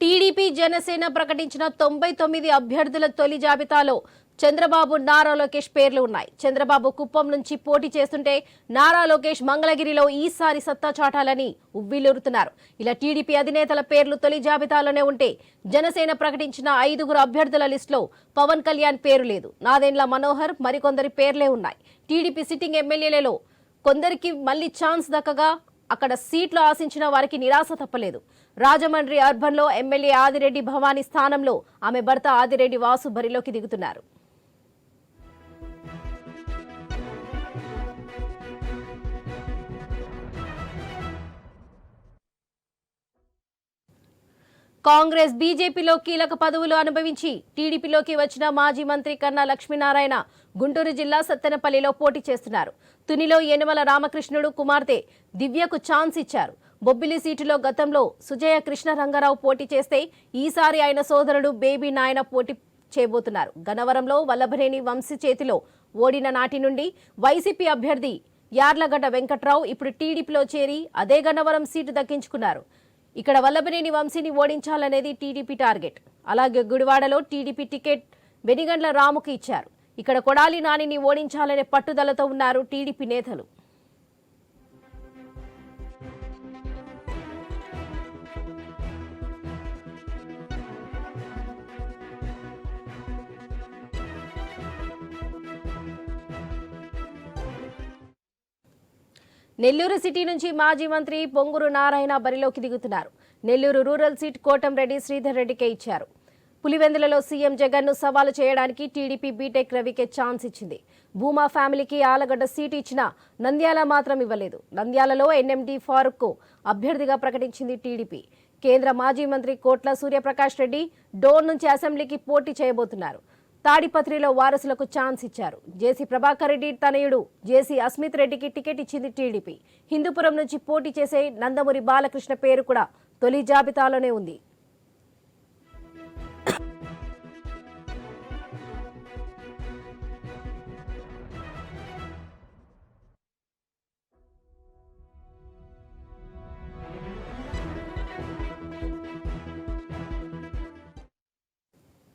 TDP Janasena ప్రకటించిన తొంభై తొమ్మిది అభ్యర్థుల తొలి జాబితాలో చంద్రబాబు నారా లోకేష్ పేర్లు ఉన్నాయి. చంద్రబాబు కుప్పం నుంచి పోటీ చేస్తుంటే నారా లోకేష్ మంగళగిరిలో ఈసారి సత్తా చాటాలని ఉవ్విల్లురుతున్నారు ఇలా టీడీపీ అధినేతల పేర్లు తొలి జాబితాలోనే ఉంటే జనసేన ప్రకటించిన ఐదుగురు అభ్యర్థుల లిస్టులో పవన్ కళ్యాణ్ పేరు లేదు. నాదెండ్ల మనోహర్ మరికొందరి పేర్లే ఉన్నాయి. టీడీపీ సిట్టింగ్ ఎమ్మెల్యేలలో కొందరికి మళ్ళీ ఛాన్స్ దక్కగా అక్కడ సీట్లు ఆశించిన వారికి నిరాశ తప్పలేదు. రాజమండ్రి అర్బన్లో ఎమ్మెల్యే ఆదిరెడ్డి భవానీ స్థానంలో ఆమె భర్త ఆదిరెడ్డి వాసు బరిలోకి దిగుతున్నారు. కాంగ్రెస్ బీజేపీలో కీలక పదవులు అనుభవించి టీడీపీలోకి వచ్చిన మాజీ మంత్రి కన్నా లక్ష్మీనారాయణ గుంటూరు జిల్లా సత్తెనపల్లిలో పోటీ చేస్తున్నారు. తునిలో యనమల రామకృష్ణుడు కుమార్తె దివ్యకు ఛాన్స్ ఇచ్చారు. బొబ్బిలి సీటులో గతంలో సుజయ కృష్ణ రంగారావు పోటీ చేస్తే ఈసారి ఆయన సోదరుడు బేబీ నాయన పోటీ చేయబోతున్నారు. గన్నవరంలో వల్లభనేని వంశీ చేతిలో ఓడిన నాటి నుండి వైసీపీ అభ్యర్థి యార్లగడ్డ వెంకట్రావు ఇప్పుడు టీడీపీలో చేరి అదే గన్నవరం సీటు దక్కించుకున్నారు. ఇక్కడ వల్లభనేని వంశీని ఓడించాలనేది టీడీపీ టార్గెట్. అలాగే గుడివాడలో టీడీపీ టికెట్ వెనిగండ్ల రాముకి ఇచ్చారు. ఇక్కడ కొడాలి నానిని ఓడించాలనే పట్టుదలతో ఉన్నారు టీడీపీ నేతలు. నెల్లూరు సిటీ నుంచి మాజీ మంత్రి పొంగూరు నారాయణ బరిలోకి దిగుతున్నారు. నెల్లూరు రూరల్ సీట్ కోటంరెడ్డి శ్రీధర్ రెడ్డికే ఇచ్చారు. పులివెందులలో సీఎం జగన్ను సవాలు చేయడానికి టీడీపీ బీటెక్ రవికే ఛాన్స్ ఇచ్చింది. భూమా ఫ్యామిలీకి ఆలగడ్డ సీటు ఇచ్చినా నంద్యాల మాత్రం ఇవ్వలేదు. నంద్యాలలో ఎన్ఎండి ఫారూక్కు అభ్యర్థిగా ప్రకటించింది టీడీపీ. కేంద్ర మాజీ మంత్రి కోట్ల సూర్యప్రకాష్ రెడ్డి డోర్ నుంచి అసెంబ్లీకి పోటీ చేయబోతున్నారు. తాడిపత్రిలో వారసులకు ఛాన్స్ ఇచ్చారు. జేసీ ప్రభాకర్ రెడ్డి తనయుడు జేసీ అస్మిత్ రెడ్డికి టికెట్ ఇచ్చింది టీడీపీ. హిందూపురం నుంచి పోటీ చేసే నందమూరి బాలకృష్ణ పేరు కూడా తొలి జాబితాలోనే ఉంది.